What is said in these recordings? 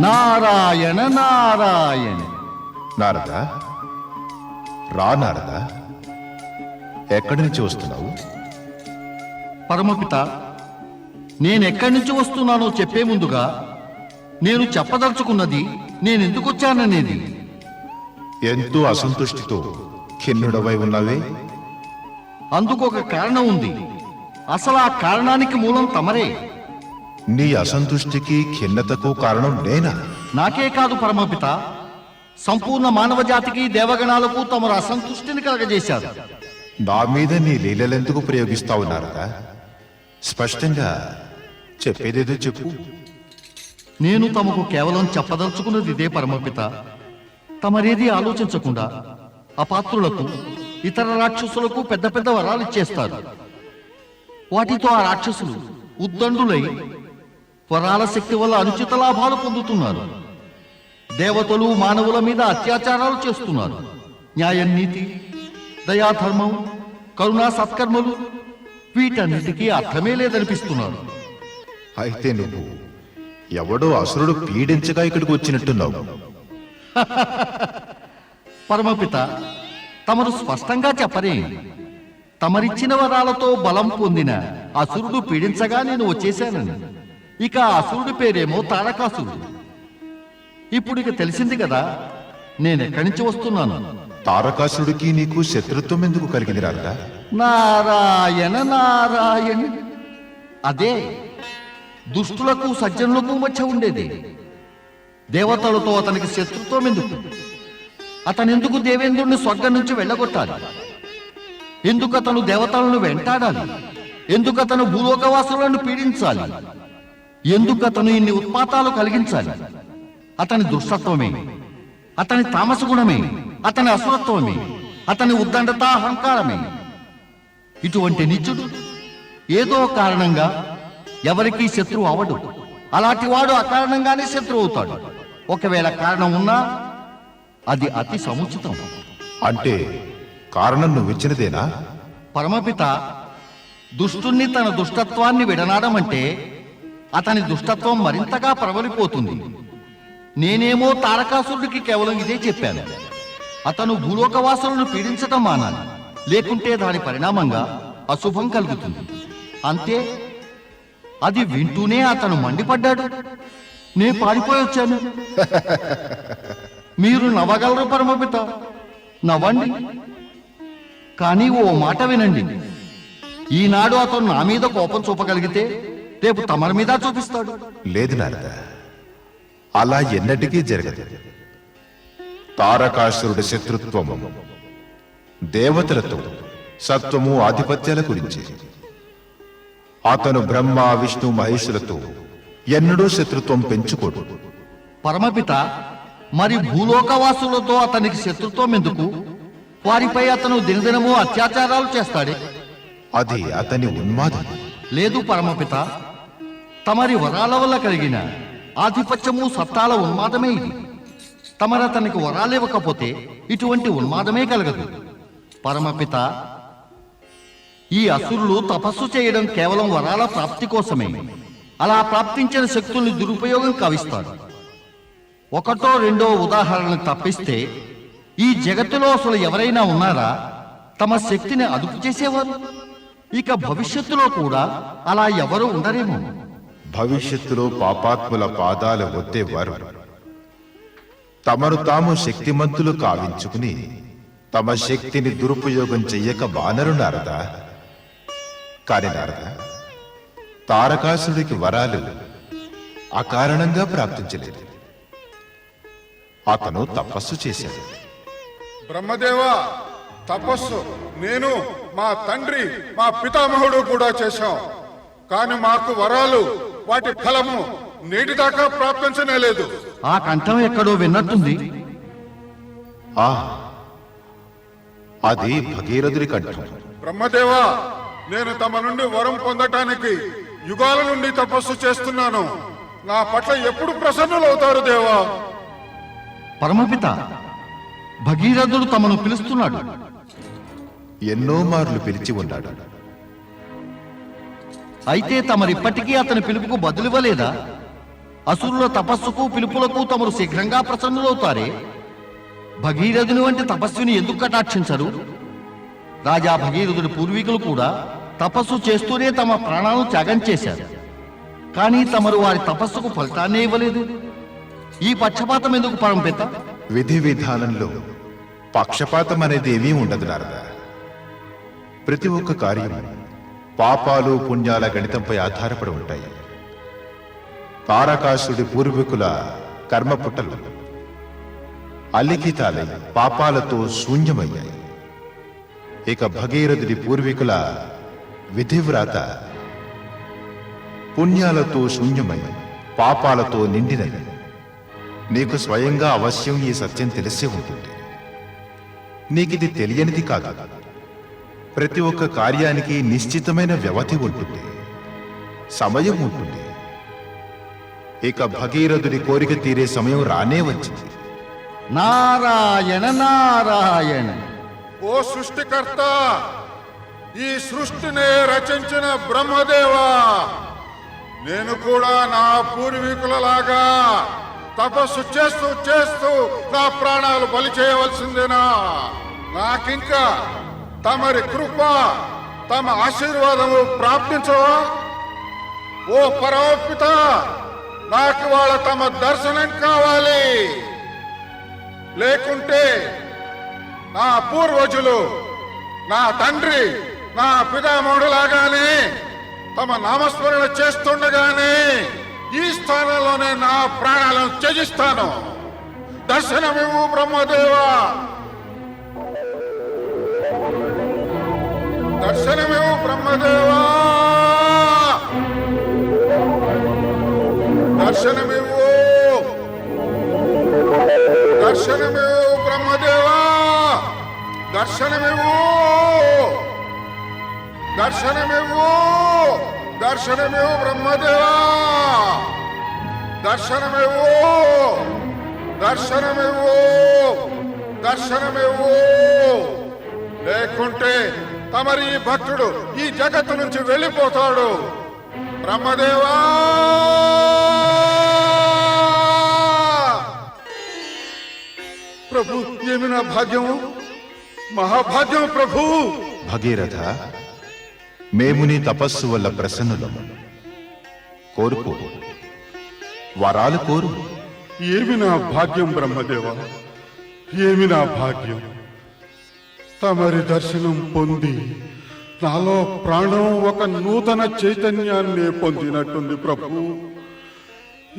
నారాయణ నారాయణ. నారద? రా నారద. ఎక్కడి నుంచి వస్తున్నావు? పరమపిత నేనెక్కడి నుంచి వస్తున్నానో చెప్పే ముందుగా నేను చెప్పదలుచుకున్నది నేనెందుకు వచ్చాననేది ఎంతో అసంతుష్టితో ఖిన్నుడవై ఉన్నావే? అందుకు ఒక కారణం ఉంది. అసలు ఆ కారణానికి మూలం తమరే. నీ అసంతుష్టికి ఖిన్నతకు కారణం నేనా? నాకే కాదు పరమపిత. సంపూర్ణ మానవ జాతికి దేవగణాలకు తమరు అసంతుష్టిని కలగజేశారు. నా మీద నీ లీలలెందుకు ప్రయోగిస్తావు నారద? స్పష్టంగా చెప్పేదేదో చెప్పు. నేను తమకు కేవలం చెప్పదలుచుకున్నది ఇదే పరమపిత. తమరేది ఆలోచించకుండా అపాత్రులకు ఇతర రాక్షసులకు పెద్ద పెద్ద వరాలు ఇచ్చేస్తారు. వాటితో ఆ రాక్షసులు ఉద్దండులై వరాల శక్తి వల్ల అనుచిత లాభాలు పొందుతున్నారు. దేవతలు మానవుల మీద అత్యాచారాలు చేస్తున్నారు. న్యాయం నీతి దయాధర్మం కరుణా సత్కర్మలు వీటన్నిటికీ అర్థమే లేదనిపిస్తున్నారు. అయితే నువ్వు ఎవడో అసురుడు పీడించగా ఇక్కడికి వచ్చినట్టున్నావు. పరమపిత తమరు స్పష్టంగా చెప్పరే. తమరిచ్చిన వరాలతో బలం పొందిన అసురుడు పీడించగా నేను వచ్చేశానని. ఇక అసురుడి పేరేమో తారకాసురుడు ఇప్పుడు ఇక తెలిసింది కదా నేను ఎక్కడి నుంచి వస్తున్నాను? తారకాసురుడికి నీకు శత్రుత్వం ఎందుకు కలిగింది నారద నారాయణ నారాయణ. అదే దుష్టులకు సజ్జనులకు మధ్య ఉండేది. దేవతలతో అతనికి శత్రుత్వం ఎందుకు? అతనెందుకు దేవేంద్రుణ్ణి స్వర్గం నుంచి వెళ్ళగొట్టాలి? ఎందుకు అతను దేవతలను వెంటాడాలి? ఎందుకు అతను భూలోకవాసులను పీడించాలి? ఎందుకు అతను ఇన్ని ఉత్పాతాలు కలిగించాలి? అతని దుష్టత్వమే అతని తామస గుణమే. అతని అసురత్వమే అతని ఉద్దండత అహంకారమే. ఇటువంటి నిత్యుడు ఏదో కారణంగా ఎవరికీ శత్రువు అవడు. అలాంటి వాడు అకారణంగానే శత్రువు అవుతాడు. ఒకవేళ కారణం ఉన్నా అది అతి సముచితం. అంటే కారణం నువ్విచ్చినదేనా పరమపిత దుష్టుణ్ణి తన దుష్టత్వాన్ని విడనాడమంటే అతని దుష్టత్వం మరింతగా ప్రబలిపోతుంది. నేనేమో తారకాసురుడికి కేవలం ఇదే చెప్పాను. అతను భూలోకవాసులను పీడించటం మానాలి. లేకుంటే దాని పరిణామంగా అశుభం కలుగుతుంది. అంతే. అది వింటూనే అతను మండిపడ్డాడు. నే పారిపోయొచ్చాను మీరు నవ్వగలరు పరమపిత? నవ్వండి. కానీ ఓ మాట వినండి. ఈనాడు అతను నా మీద కోపం చూపగలిగితే రేపు తమరి మీద చూపిస్తాడు. లేదు నారద అలా ఎన్నటికీ జరగదు. తారకాసురుడి శత్రుత్వము దేవతలతో సత్వము ఆధిపత్యాల గురించి. అతను బ్రహ్మ విష్ణు మహేశులతో ఎన్నడూ శత్రుత్వం పెంచుకోడు. పరమపిత మరి భూలోకవాసులతో అతనికి శత్రుత్వం ఎందుకు? వారిపై అతను దినదినము అత్యాచారాలు చేస్తాడే. అది అతని ఉన్మాదం. లేదు పరమపిత తమరి వరాల వల్ల కలిగిన ఆధిపత్యము సత్తాల ఉన్మాదమే ఇది. తమరు అతనికి వరాలు ఇవ్వకపోతే ఇటువంటి ఉన్మాదమే కలగదు. పరమపిత ఈ అసురులు తపస్సు చేయడం కేవలం వరాల ప్రాప్తి కోసమే. అలా ప్రాప్తించిన శక్తుల్ని దురుపయోగం కవిస్తారు. ఒకటో రెండో ఉదాహరణ తప్పిస్తే ఈ జగత్తులో అసలు ఎవరైనా ఉన్నారా? తమ శక్తిని అదుపు చేసేవారు? ఇక భవిష్యత్తులో కూడా అలా ఎవరు ఉండరేమో. భవిష్యత్తులో పాపాత్ముల పాదాలు ఒత్తేవారు తమను తాము శక్తిమంతులు కావించుకుని తమ శక్తిని దురుపయోగం చెయ్యక బానరు నారదా? కాని నారద తారకాసుడికి వరాలు అకారణంగా ప్రాప్తించలేదు. అతను తపస్సు చేశాడు. బ్రహ్మదేవా తపస్సు నేను మా తండ్రి మా పితామహుడు కూడా చేశాం. కాని మాకు వరాలు వాటి ఫలము నేటి దాకా ప్రాప్తించనే లేదు. ఆ కంఠం ఎక్కడో విన్నట్టుంది. ఆ అది భగీరథుడి కంఠం. బ్రహ్మదేవా నేను తమ నుండి వరం పొందటానికి యుగాల నుండి తపస్సు చేస్తున్నాను. నా పట్ల ఎప్పుడు ప్రసన్నులవుతారు దేవా? పరమపిత భగీరథుడు తమను పిలుస్తున్నాడు. ఎన్నో మార్లు పిలిచి ఉన్నాడు. అయితే తమరిప్పటికీ అతని పిలుపుకు బదులివ్వలేదా? అసురుల తపస్సుకు పిలుపులకు తమరు శీఘ్రంగా ప్రసన్నులవుతారే? భగీరథుని వంటి తపస్విని ఎందుకు కటాక్షించరు? రాజా భగీరథుడి పూర్వీకులు కూడా తపస్సు చేస్తూనే తమ ప్రాణాలను త్యాగం చేశారు. కానీ తమరు వారి తపస్సుకు ఫలితాన్నే ఇవ్వలేదు. ఈ పక్షపాతం ఎందుకు పరంపిత విధి విధానంలో పక్షపాతం అనేది ఏమీ ఉండదు నారద. ప్రతి ఒక్క కార్యం పాపాలు పుణ్యాల గణితంపై ఆధారపడి ఉంటాయి. తారకాసుడి పూర్వీకుల కర్మపుటలు అలిఖితాలై పాపాలతో శూన్యమయ్యాయి. ఇక భగీరథుడి పూర్వీకుల విధివ్రాత పుణ్యాలతో శూన్యమై పాపాలతో నిండినవి నీకు స్వయంగా అవశ్యం ఈ సత్యం తెలిసే ఉంటుంది. నీకిది తెలియనిది కాదు. ప్రతి ఒక్క కార్యానికి నిశ్చితమైన వ్యవధి ఉంటుంది. సమయం ఉంటుంది. ఇక భగీరథుడి కోరిక తీరే సమయం రానే వచ్చింది. నారాయణ నారాయణ. ఓ సృష్టికర్త ఈ సృష్టిని రచించిన బ్రహ్మదేవా నేను కూడా నా పూర్వీకులలాగా తపస్సు చేస్తూ చేస్తూ నా ప్రాణాలు బలి చేయవలసిందేనా? నాకింకా తమరి కృప తమ ఆశీర్వాదము ప్రాప్తించవా? ఓ పరమపిత నాకు వాళ్ళ తమ దర్శనం కావాలి. లేకుంటే నా పూర్వజులు నా తండ్రి నా పితామహుడులాగానే తమ నామస్మరణ చేస్తుండగానే ఈ స్థానంలోనే నా ప్రాణాలను త్యజిస్తాను. దర్శనమివు బ్రహ్మదేవా. దర్శనమివ్వు బ్రహ్మదేవా. దర్శనమివ్వు దర్శనమివ్వు బ్రహ్మదేవా. దర్శనమివ్వు దర్శనమివ్వు దర్శనమివ్వు బ్రహ్మదేవా. దర్శనమివ్వు దర్శనమివ్వు దర్శనమివ్వు లేకుంటే తమరి భక్తుడు ఈ జగత్తు నుంచి వెళ్ళిపోతాడు. బ్రహ్మదేవా! ప్రభు ఏమి నా భాగ్యము మహాభాగ్యము ప్రభు! భగీరథ మేము నీ తపస్సు వల్ల ప్రసన్నులము కోరుకో. వరాలు కోరు. ఏమి నా భాగ్యం బ్రహ్మదేవ? ఏమి నా భాగ్యం? తమరి దర్శనం పొంది. నాలో ప్రాణం ఒక నూతన చైతన్యాన్ని పొందినట్టుంది ప్రభు.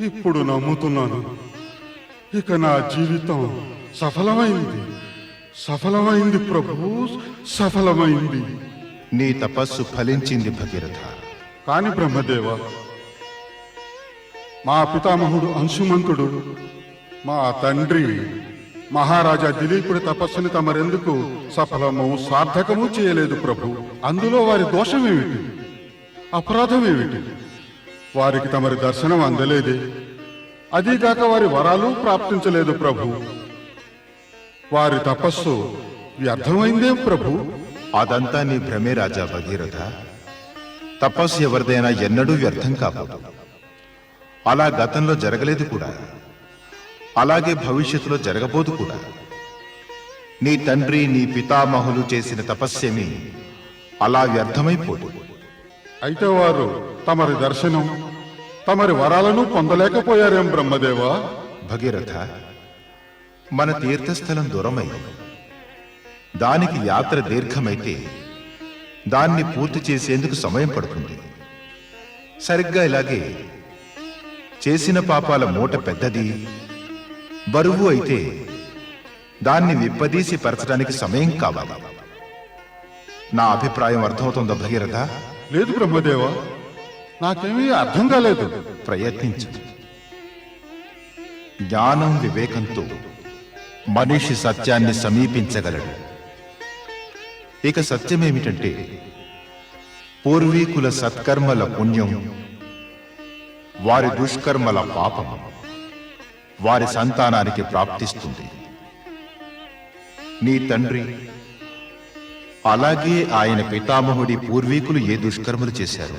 ఇప్పుడు నమ్ముతున్నాను. ఇక నా జీవితం సఫలమైంది. సఫలమైంది ప్రభు సఫలమైంది. నీ తపస్సు ఫలించింది భగీరథ. కాని బ్రహ్మదేవ మా పితామహుడు అంశుమంతుడు మా తండ్రి మహారాజా దిలీపుడి తపస్సుని తమరెందుకు సఫలము సార్థకము చేయలేదు ప్రభు? అందులో వారి దోషమేమిటి? అపరాధమేమిటి? వారికి తమరి దర్శనం అందలేదే. అదీగాక వారి వరాలు ప్రాప్తించలేదు ప్రభు. వారి తపస్సు వ్యర్థమైందేం ప్రభు. అదంతా నీ భ్రమే రాజా భగీరథ. తపస్సు ఎవరిదైనా ఎన్నడూ వ్యర్థం కాదు అలా గతంలో జరగలేదు కూడా. అలాగే భవిష్యత్తులో జరగబోదు కూడా. నీ తండ్రి నీ పితామహులు చేసిన తపస్సేమి అలా వ్యర్థమైపోదు. అయితే వారు తమరి దర్శనం తమరి వరాలను పొందలేకపోయారేం బ్రహ్మదేవా? భగీరథ మన తీర్థస్థలం దూరమై దానికి యాత్ర దీర్ఘమైతే దాన్ని పూర్తి చేసేందుకు సమయం పడుతుంది. సరిగ్గా ఇలాగే చేసిన పాపాల మూట పెద్దది బరువు అయితే దాన్ని విప్పదీసి పరచడానికి సమయం కావాలి. నా అభిప్రాయం అర్థమవుతుందా భగీరథ? లేదు బ్రహ్మదేవా నాకేమీ అర్థం కాలేదు. ప్రయత్నించు. జ్ఞానం వివేకంతో మనిషి సత్యాన్ని సమీపించగలడు. ఇక సత్యమేమిటంటే పూర్వీకుల సత్కర్మల పుణ్యం వారి దుష్కర్మల పాపం. వారి సంతానానికి ప్రాప్తిస్తుంది. నీ తండ్రి అలాగే ఆయన పితామహుడి పూర్వీకులు ఏ దుష్కర్మలు చేశారు?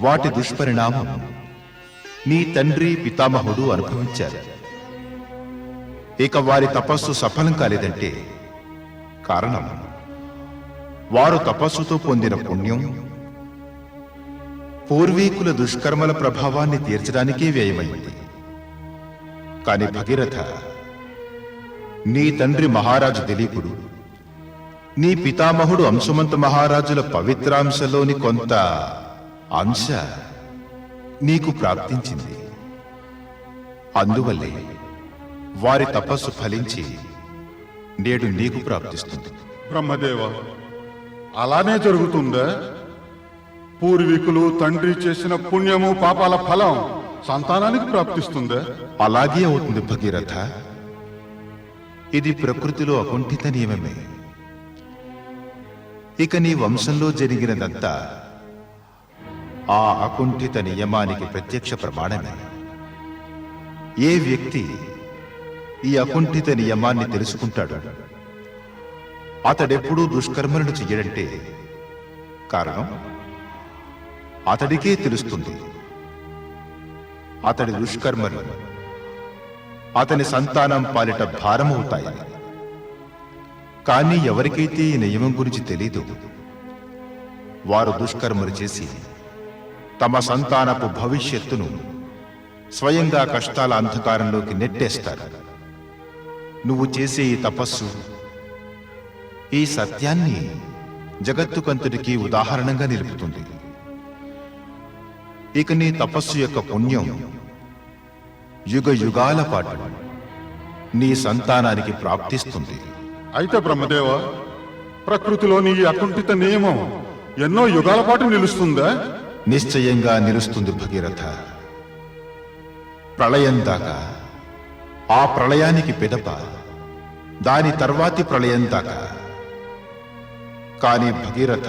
వాటి దుష్పరిణామం నీ తండ్రి పితామహుడు అనుభవించారు. ఇక వారి తపస్సు సఫలం కాలేదంటే కారణం వారు తపస్సుతో పొందిన పుణ్యం పూర్వీకుల దుష్కర్మల ప్రభావాన్ని తీర్చడానికే వ్యయమైంది. కాని భగీరథ నీ తండ్రి మహారాజు దిలీపుడు నీ పితామహుడు అంశమంత మహారాజుల పవిత్రాంశలోని కొంత అంశ నీకు ప్రాప్తించింది. అందువల్లే వారి తపస్సు ఫలించి నేడు నీకు ప్రాప్తిస్తుంది. బ్రహ్మదేవ అలానే జరుగుతుందా? పూర్వీకులు తండ్రి చేసిన పుణ్యము పాపాల ఫలం సంతానానికి ప్రాప్తిస్తుందా? అలాగే అవుతుంది భగీరథ. ఇది ప్రకృతిలో అకుంఠిత నియమమే. ఇక నీ వంశంలో జరిగినదంతా ఆ అకుంఠిత నియమానికి ప్రత్యక్ష ప్రమాణమే. ఏ వ్యక్తి ఈ అకుంఠిత నియమాన్ని తెలుసుకుంటాడు? అతడెప్పుడూ దుష్కర్మలను చెయ్యడంటే కారణం? అతడికే తెలుస్తుంది. అతడి దుష్కర్మలు అతని సంతానం పాలిట భారమవుతాయని కానీ ఎవరికైతే ఈ నియమం గురించి తెలీదు వారు దుష్కర్మలు చేసి తమ సంతానపు భవిష్యత్తును స్వయంగా కష్టాల అంధకారంలోకి నెట్టేస్తారు. నువ్వు చేసే ఈ తపస్సు ఈ సత్యాన్ని జగత్తుకంతుడికి ఉదాహరణగా నిలుపుతుంది. ఇక నీ తపస్సు యొక్క పుణ్యం యుగ యుగాల పాటు నీ సంతానానికి ప్రాప్తిస్తుంది. అయితే బ్రహ్మదేవ ప్రకృతిలోని ఈ అకుంఠిత నియమం ఎన్నో యుగాల పాటు నిలుస్తుందా? నిశ్చయంగా నిలుస్తుంది భగీరథ. ప్రళయం దాకా ఆ ప్రళయానికి పిదప దాని తర్వాతి ప్రళయం దాకా. కాని భగీరథ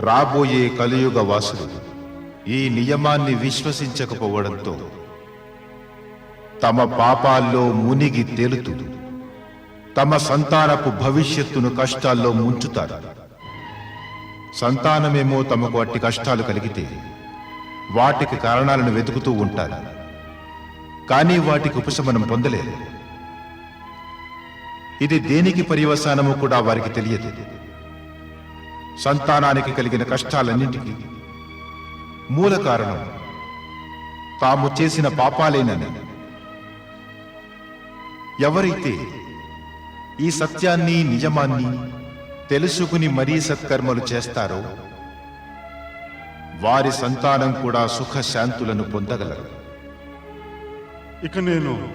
రాబోయే కలియుగ వాసులు ఈ నియమాన్ని విశ్వసించకపోవడంతో తమ పాపాల్లో మునిగి తేలుతూ తమ సంతానపు భవిష్యత్తును కష్టాల్లో ముంచుతారు. సంతానమేమో తమకు అట్టి కష్టాలు కలిగితే వాటికి కారణాలను వెతుకుతూ ఉంటారు. కానీ వాటికి ఉపశమనం పొందలేరు. ఇది దేనికి పర్యవసానము కూడా వారికి తెలియదు. సంతానానికి కలిగిన కష్టాలన్నింటికీ మూల కారణం. తాము చేసిన పాపాలేనని. ఎవరైతే ఈ సత్యాన్ని నిజమాన్ని తెలుసుకుని మరీ సత్కర్మలు చేస్తారో వారి సంతానం కూడా సుఖశాంతులను పొందగలరు. ఇక నేను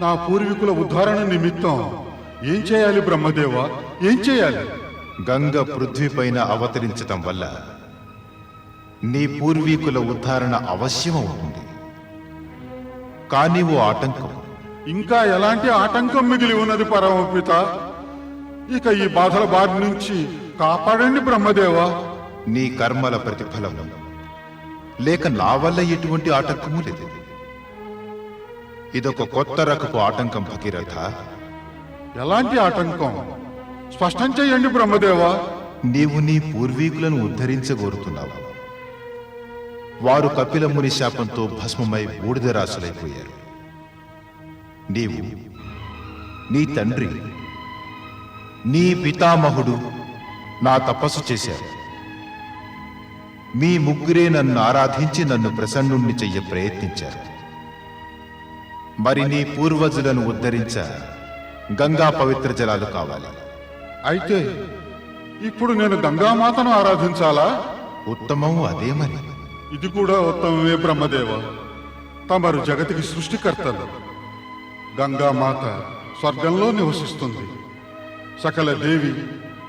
నా పూర్వీకుల ఉద్ధారణ నిమిత్తం ఏం చేయాలి బ్రహ్మదేవ? ఏం చేయాలి? గంగ పృథ్వీపైన అవతరించటం వల్ల నీ పూర్వీకుల ఉద్ధారణ అవశ్యం అవుతుంది కానీ ఓ ఆటంకం. ఇంకా ఎలాంటి ఆటంకం మిగిలి ఉన్నది పరమపిత? ఇక ఈ బాధల బారి నుంచి కాపాడండి బ్రహ్మదేవ. నీ కర్మల ప్రతిఫలం. లేక నా వల్ల ఎటువంటి ఆటంకము లేదు. ఇదొక కొత్త రకపు ఆటంకం భగీరథ. ఎలాంటి ఆటంకం? స్పష్టం చేయండి బ్రహ్మదేవ. నీవు నీ పూర్వీకులను ఉద్ధరించగోరుతున్నావు వారు కపిల ముని శాపంతో భస్మమై బూడిదరాశులైపోయారు నీవు నీ తండ్రి నీ పితామహుడు నా తపస్సు చేశారు. మీ ముగ్గురే నన్ను ఆరాధించి నన్ను ప్రసన్నుణ్ణి చెయ్య ప్రయత్నించారు. మరి నీ పూర్వజులను ఉద్ధరించ గంగా పవిత్ర జలాలు కావాలి. అయితే ఇప్పుడు నేను గంగామాతను ఆరాధించాలా? ఉత్తమం అదే మరి. ఇది కూడా ఉత్తమమే బ్రహ్మదేవ. తమరు జగతికి సృష్టికర్తలు. గంగామాత స్వర్గంలో నివసిస్తుంది. సకల దేవి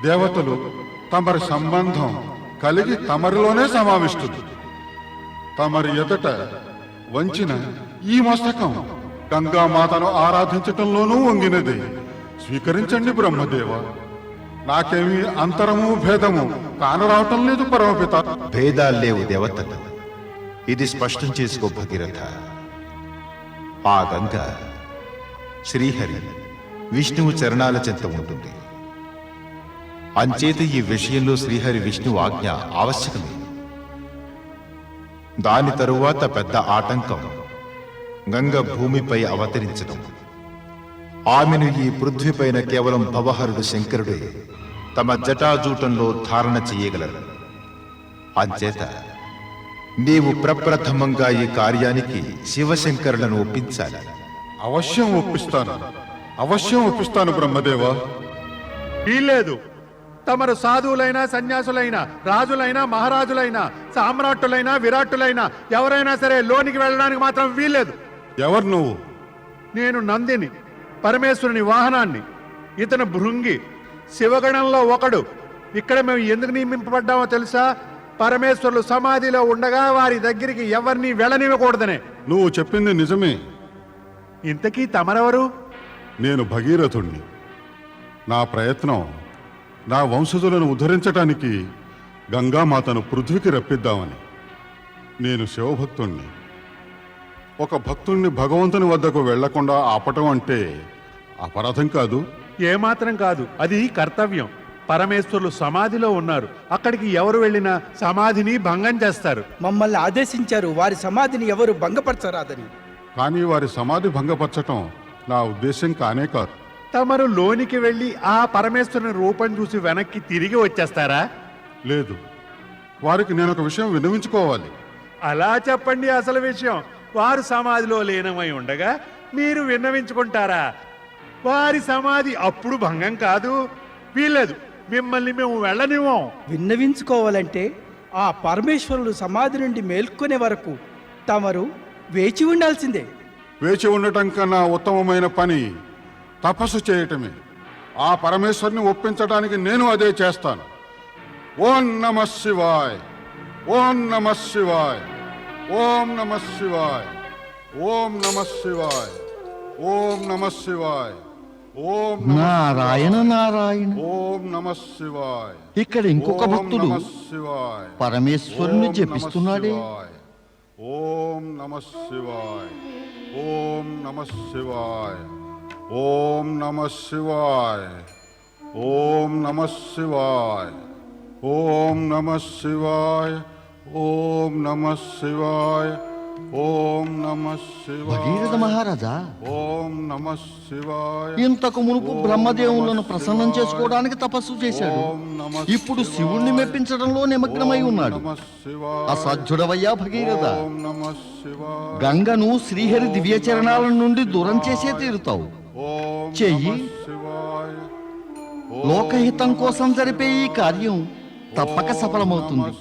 దేవతలు తమరి సంబంధం కలిగి తమరిలోనే సమావిస్తుంది తమరి ఎదుట వంచిన ఈ మస్తకం గంగామాతను ఆరాధించటంలోనూ వంగినది. స్వీకరించండి బ్రహ్మదేవ. నాకేమి అంతరము భేదము కానరావటం లేదు పరమపిత. భేదాల్లేవు దేవతలు ఇది స్పష్టం చేసుకో భగీరథ. ఆ గంగ శ్రీహరి విష్ణువు చరణాల చెంత ఉంటుంది. అంచేత ఈ విషయంలో శ్రీహరి విష్ణువు ఆజ్ఞ ఆవశ్యకమే. దాని తరువాత పెద్ద ఆటంకం గంగ భూమిపై అవతరించడం. ఆమెను ఈ పృథ్వీపైన కేవలం భవహరుడు శంకరుడే. తమ జటాజూటంలో ధారణ చెయ్యగలరు అంచేత నీవు ప్రప్రథమంగా ఈ కార్యానికి శివశంకరులను ఒప్పించాలి. అవశ్యం ఒప్పిస్తాను. అవశ్యం ఒప్పిస్తాను బ్రహ్మదేవా. వీల్లేదు. తమరు సాధువులైనా సన్యాసులైనా రాజులైనా మహారాజులైనా సామ్రాట్టులైనా విరాట్టులైనా ఎవరైనా సరే లోనికి వెళ్ళడానికి మాత్రం వీల్లేదు. ఎవరు నువ్వు? నేను నందిని. పరమేశ్వరుని వాహనాన్ని ఇతను భృంగి శివగణంలో ఒకడు. ఇక్కడ మేము ఎందుకు నియమింపబడ్డామో తెలుసా? పరమేశ్వరులు సమాధిలో ఉండగా వారి దగ్గరికి ఎవరిని వెళ్ళనివ్వకూడదనే. నువ్వు చెప్పింది నిజమే. ఇంతకీ తమరెవరు? నేను భగీరథుణ్ణి. నా ప్రయత్నం నా వంశజులను ఉద్ధరించటానికి గంగామాతను పృథ్వీకి రప్పిద్దామని. నేను శివభక్తుణ్ణి. ఒక భక్తుణ్ణి భగవంతుని వద్దకు వెళ్ళకుండా ఆపటం అంటే అపరాధం కాదు. ఏమాత్రం కాదు అది కర్తవ్యం. పరమేశ్వరులు సమాధిలో ఉన్నారు. అక్కడికి ఎవరు వెళ్ళినా సమాధిని భంగం చేస్తారు. మమ్మల్ని ఆదేశించారు వారి సమాధిని ఎవరు భంగపరచరాదని. కానీ వారి సమాధి భంగపరచటం నా ఉద్దేశం కానే కాదు. తమరు లోనికి వెళ్ళి ఆ పరమేశ్వరుని రూపం చూసి వెనక్కి తిరిగి వచ్చేస్తారా? లేదు. వారికి నేను ఒక విషయం విన్నవించుకోవాలి. అలా చెప్పండి అసలు విషయం. వారు సమాధిలో లీనమై ఉండగా మీరు విన్నవించుకుంటారా? వారి సమాధి అప్పుడు భంగం కాదు వీల్లేదు. మిమ్మల్ని మేము వెళ్ళనివ్వం. విన్నవించుకోవాలంటే ఆ పరమేశ్వరులు సమాధి నుండి మేల్కొనే వరకు తమరు వేచి ఉండాల్సిందే. వేచి ఉండటం కన్నా ఉత్తమమైన పని తపస్సు చేయటమే. ఆ పరమేశ్వరుని ఒప్పించడానికి నేను అదే చేస్తాను. ఓం నమ శివాయ్. ఓం నమ శివాయ్. ఓం నమ శివాయ్. ఓం నమ శివాయ్. ఓం నమ శివాయ్. ఓం నారాయణ నారాయణ. ఓం నమ శివాయ్. ఇక్కడ ఇంకొక భక్తుడు శివాయ్. పరమేశ్వరుని జపిస్తున్నాడే. ఓం నమ శివాయ్. ఓం నమ శివాయ్. ఓం నమ శివాయ్. ఓం నమ శివాయ్. ఓం నమ శివాయ్. ఓం నమ శివాయ్. ఓం నమ భగీరథ మహారాజా? ఓం నమ శివాయ్. ఇంతకు మునుపు బ్రహ్మదేవులను ప్రసన్నం చేసుకోవడానికి తపస్సు చేశాడు. ఇప్పుడు శివుణ్ణి మెప్పించడంలో నిమగ్నమై ఉన్నాడు. అసాధ్యుడవయ్యా భగీరథ. గంగను శ్రీహరి దివ్య చరణాల నుండి దూరం చేసే తీరుతావు. చెయ్యి. లోకహితం కోసం జరిపే ఈ కార్యం తప్పక సఫలమవుతుంది.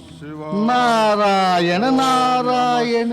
నారాయణ నారాయణ.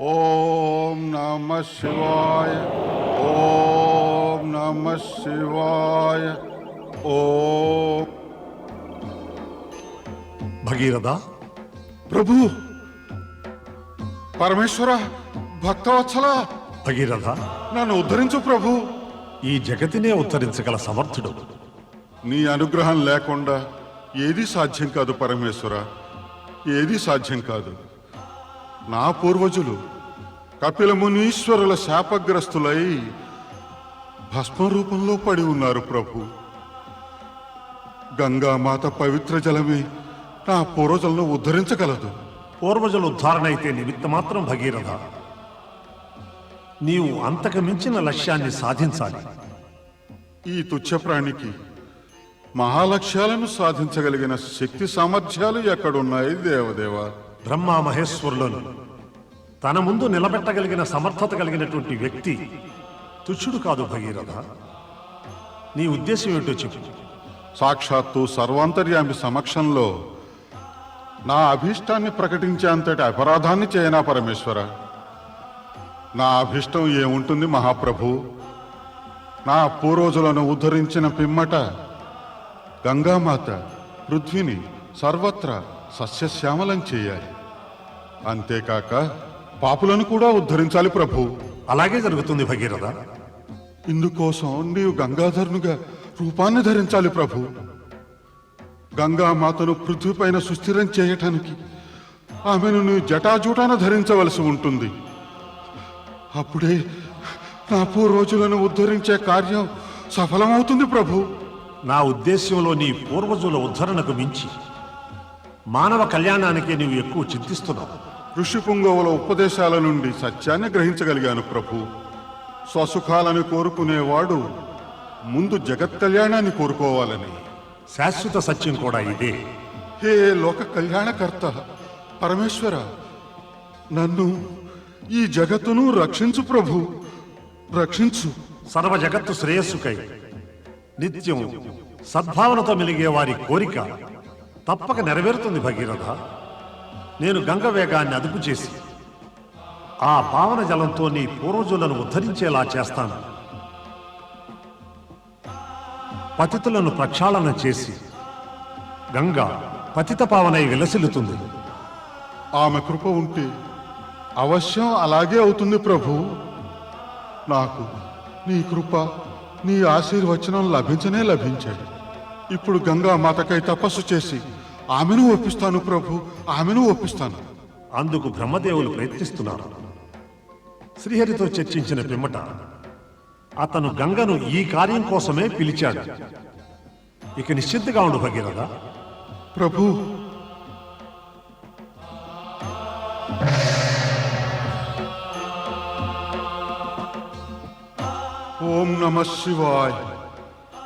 ఓం నమ శివాయ ఓం నమ శివాయ ఓం భగీరథ. ప్రభు పరమేశ్వర భక్తవత్సల. భగీరథ. నన్ను ఉద్ధరించు ప్రభు. ఈ జగతినే ఉత్తరించగల సమర్థుడు. నీ అనుగ్రహం లేకుండా ఏది సాధ్యం కాదు పరమేశ్వర. ఏది సాధ్యం కాదు. నా పూర్వజులు కపిల మునీశ్వరుల శాపగ్రస్తులై భస్మ రూపంలో పడి ఉన్నారు ప్రభు. గంగామాత పవిత్ర జలమే నా పూర్వజలను ఉద్ధరించగలదు. పూర్వజుల ఉద్ధారణ అయితే నిమిత్త మాత్రం భగీరథ. నీవు అంతకు మించిన లక్ష్యాన్ని సాధించాలి. ఈ తుచ్చ ప్రాణికి మహాలక్ష్యాలను సాధించగలిగిన శక్తి సామర్థ్యాలు ఎక్కడున్నాయి దేవదేవా? బ్రహ్మ మహేశ్వరులను తన ముందు నిలబెట్టగలిగిన సమర్థత కలిగినటువంటి వ్యక్తి తుచ్చుడు కాదు భగీరథ. నీ ఉద్దేశం ఏంటో చెప్పు. సాక్షాత్తు సర్వాంతర్యామి సమక్షంలో నా అభీష్టాన్ని ప్రకటించే అంతటి అపరాధాన్ని చేయనా పరమేశ్వర? నా అభీష్టం ఏముంటుంది మహాప్రభు? నా పూర్వజులను ఉద్ధరించిన పిమ్మట గంగామాత పృథ్వీని సర్వత్రా సస్యశ్యామలం చేయాలి. అంతేకాక పాపులను కూడా ఉద్ధరించాలి ప్రభు. అలాగే జరుగుతుంది భగీరథ. ఇందుకోసం నీవు గంగాధరునిగా రూపాన్ని ధరించాలి ప్రభు. గంగామాతను పృథ్వీపైన సుస్థిరం చేయటానికి ఆమెను నీవు జటాజూటాన ధరించవలసి ఉంటుంది. అప్పుడే నా పూర్వజులను ఉద్ధరించే కార్యం సఫలమవుతుంది ప్రభు. నా ఉద్దేశ్యంలో నీ పూర్వజుల ఉద్ధరణకు మించి మానవ కళ్యాణానికే నీవు ఎక్కువ చింతిస్తున్నావు. ఋషి పుంగవుల ఉపదేశాల నుండి సత్యాన్ని గ్రహించగలిగాను ప్రభు. స్వసుఖాలను కోరుకునేవాడు ముందు జగత్ కళ్యాణాన్ని కోరుకోవాలని. శాశ్వత సత్యం కూడా ఇదే. హే లోక కళ్యాణకర్త పరమేశ్వర నన్ను ఈ జగత్తును రక్షించు ప్రభు. రక్షించు. సర్వ జగత్తు శ్రేయస్సుకై నిత్యం సద్భావనతో మెలిగే వారి కోరిక తప్పక నెరవేరుతుంది భగీరథ. నేను గంగ వేగాన్ని అదుపు చేసి ఆ పావన జలంతో నీ పూర్వజులను ఉద్ధరించేలా చేస్తాను. పతితులను ప్రక్షాళన చేసి గంగ పతిత పావనై విలసిల్లుతుంది. ఆమె కృప ఉంటే అవశ్యం అలాగే అవుతుంది ప్రభు. నాకు నీ కృప నీ ఆశీర్వచనం లభించనే లభించాడు ఇప్పుడు గంగా మాతకై తపస్సు చేసి ఆమెను ఒప్పిస్తాను ప్రభు ఆమెను ఒప్పిస్తాను. అందుకు బ్రహ్మదేవులు ప్రయత్నిస్తున్నారు. శ్రీహరితో చర్చించిన పిమ్మట అతను గంగను ఈ కార్యం కోసమే పిలిచాడు. ఇక నిశ్చింతగా ఉండు భగీరథ. ప్రభు ఓం నమ శివాయ్.